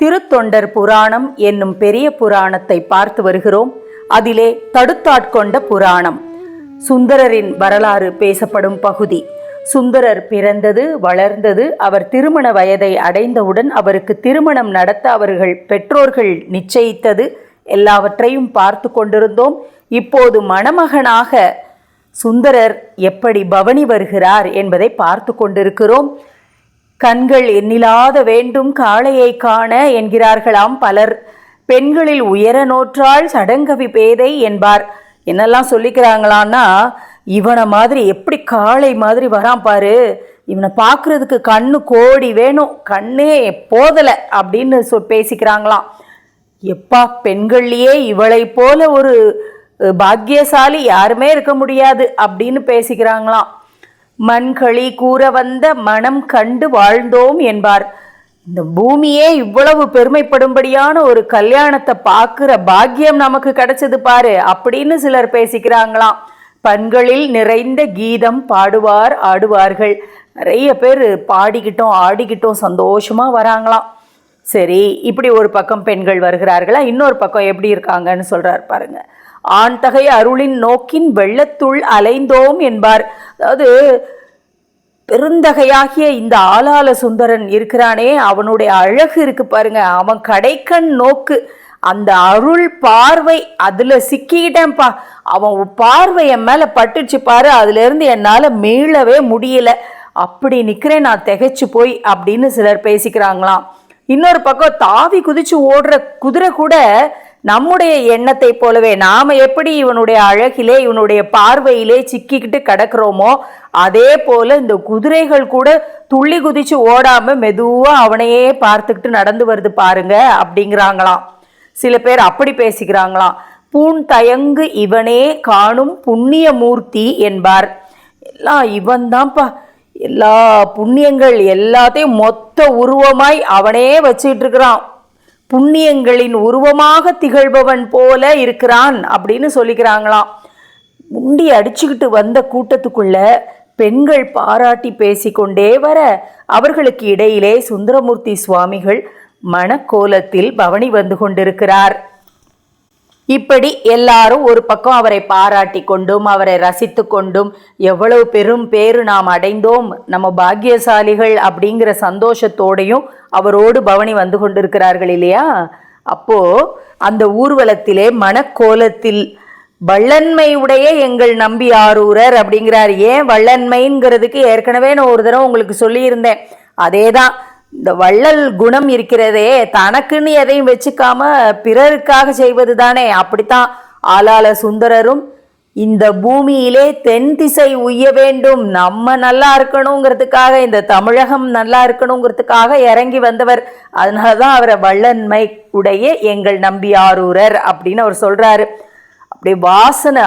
திருத்தொண்டர் புராணம் என்னும் பெரிய புராணத்தை பார்த்து வருகிறோம். அதிலே தடுத்தாட்கொண்ட புராணம். சுந்தரரின் வரலாறு பேசப்படும் பகுதி. சுந்தரர் பிறந்தது வளர்ந்தது அவர் திருமண வயதை அடைந்தவுடன் அவருக்கு திருமணம் நடத்த அவர்கள் பெற்றோர்கள் நிச்சயித்தது. எல்லாவற்றையும் பார்த்து கொண்டிருந்தோம். இப்போது மணமகனாக சுந்தரர் எப்படி பவனி வருகிறார் என்பதை பார்த்து கொண்டிருக்கிறோம். கண்கள் எண்ணிலாத வேண்டும் காளையை காண என்கிறார்களாம் பலர். பெண்களில் உயர நோற்றால் சடங்கவி பேதை என்பார். என்னெல்லாம் சொல்லிக்கிறாங்களான்னா இவனை மாதிரி எப்படி காளை மாதிரி வரான் பாரு. இவனை பார்க்குறதுக்கு கண்ணு கோடி வேணும். கண்ணே போதலை அப்படின்னு சொ பேசிக்கிறாங்களாம். எப்பா பெண்கள்லேயே இவளை போல ஒரு பாக்கியசாலி யாருமே இருக்க முடியாது அப்படின்னு பேசிக்கிறாங்களாம். மண்களி கூற வந்த மனம் கண்டு வாழ்ந்தோம் என்பார். இந்த பூமியே இவ்வளவு பெருமைப்படும்படியான ஒரு கல்யாணத்தை பார்க்குற பாக்கியம் நமக்கு கிடைச்சது பாரு அப்படின்னு சிலர் பேசிக்கிறாங்களாம். பண்களில் நிறைந்த கீதம் பாடுவார் ஆடுவார்கள். நிறைய பேர் பாடிக்கிட்டோம் ஆடிக்கிட்டோம் சந்தோஷமாக வராங்களாம். சரி இப்படி ஒரு பக்கம் பெண்கள் வருகிறார்களா இன்னொரு பக்கம் எப்படி இருக்காங்கன்னு சொல்கிறார் பாருங்க. ஆண் தகை அருளின் நோக்கின் வெள்ளத்துள் அலைந்தோம் என்பார். அதாவது பெருந்தகையாகிய இந்த ஆளாள சுந்தரன் இருக்கிறானே அவனுடைய அழகு இருக்கு பாருங்க. அவன் கடைக்கண் நோக்கு அந்த அருள் பார்வை அதுல சிக்கிக்கிட்டேன்ப்பா. அவன் பார்வை என் மேல பட்டுச்சு பாரு அதுல இருந்து என்னால மீளவே முடியல. அப்படி நிக்கிறேன் நான் திகைச்சு போய் அப்படின்னு சிலர் பேசிக்கிறாங்களாம். இன்னொரு பக்கம் தாவி குதிச்சு ஓடுற குதிரை கூட நம்முடைய எண்ணத்தை போலவே நாம் எப்படி இவனுடைய அழகிலே இவனுடைய பார்வையிலே சிக்கிக்கிட்டு கிடக்கிறோமோ அதே போல இந்த குதிரைகள் கூட துள்ளி குதிச்சு ஓடாம மெதுவா அவனையே பார்த்துக்கிட்டு நடந்து வருது பாருங்க அப்படிங்கிறாங்களாம். சில பேர் அப்படி பேசிக்கிறாங்களாம். பூன் தயங்கு இவனே காணும் புண்ணிய மூர்த்தி என்பார். எல்லாம் இவன் தான்ப்பா எல்லா புண்ணியங்கள் எல்லாத்தையும் மொத்த உருவமாய் அவனே வச்சுட்டு இருக்கிறான் புண்ணியங்களின் உருவமாக திகழ்பவன் போல இருக்கிறான் அப்படின்னு சொல்லிக்கிறாங்களாம். முண்டி அடிச்சுக்கிட்டு வந்த கூட்டத்துக்குள்ள பெண்கள் பாராட்டி பேசிக்கொண்டே வர அவர்களுக்கு இடையிலே சுந்தரமூர்த்தி சுவாமிகள் மணக்கோலத்தில் பவனி வந்து கொண்டிருக்கிறார். இப்படி எல்லாரும் ஒரு பக்கம் அவரை பாராட்டி கொண்டும் அவரை ரசித்து கொண்டும் எவ்வளவு பெரும் பேரு நாம் அடைந்தோம் நம்ம பாக்கியசாலிகள் அப்படிங்கிற சந்தோஷத்தோடையும் அவரோடு பவனி வந்து கொண்டிருக்கிறார்கள் இல்லையா? அப்போ அந்த ஊர்வலத்திலே மணக்கோலத்தில் வள்ளன்மை உடைய எங்கள் நம்பி ஆரூரர் அப்படிங்கிறார். ஏன் வள்ளன்மைங்கிறதுக்கு ஏற்கனவே நான் ஒரு தடவை உங்களுக்கு சொல்லியிருந்தேன். அதே தான் இந்த வள்ளல் குணம் இருக்கிறதே தனக்குன்னு எதையும் வச்சுக்காம பிறருக்காக செய்வது தானே அப்படித்தான் ஆளாள சுந்தரரும் இந்த பூமியிலே தென் திசை உய்ய வேண்டும். நம்ம நல்லா இருக்கணுங்கிறதுக்காக இந்த தமிழகம் நல்லா இருக்கணுங்கிறதுக்காக இறங்கி வந்தவர். அதனால தான் அவரை வள்ளன்மை உடைய எங்கள் நம்பி ஆரூரர் அப்படின்னு அவர் சொல்றாரு. அப்படி வாசனை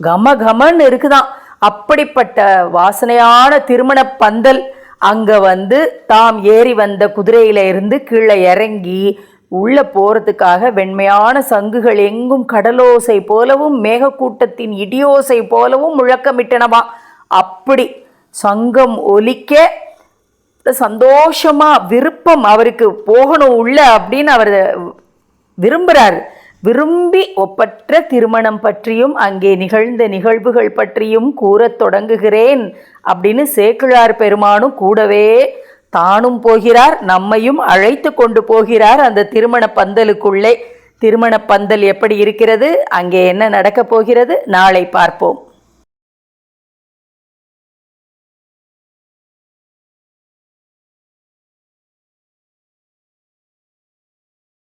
கம கமன்னு இருக்குதான். அப்படிப்பட்ட வாசனையான திருமண பந்தல் அங்க வந்து தாம் ஏறி வந்த குதிரையில இருந்து கீழே இறங்கி உள்ள போறதுக்காக வெண்மையான சங்குகள் எங்கும் கடலோசை போலவும் மேகக்கூட்டத்தின் இடியோசை போலவும் முழக்கமிட்டனவா? அப்படி சங்கம் ஒலிக்க சந்தோஷமா விருப்பம் அவருக்கு போகணும் உள்ள அப்படின்னு அவர் விரும்புகிறார் விரும்பி ஒப்பற்ற திருமணம் பற்றியும் அங்கே நிகழ்ந்த நிகழ்வுகள் பற்றியும் கூறத் தொடங்குகிறேன் அப்படின்னு சேக்கிழார் பெருமானும் கூடவே தானும் போகிறார் நம்மையும் அழைத்து கொண்டு போகிறார் அந்த திருமண பந்தலுக்குள்ளே. திருமண பந்தல் எப்படி இருக்கிறது? அங்கே என்ன நடக்கப் போகிறது? நாளை பார்ப்போம்.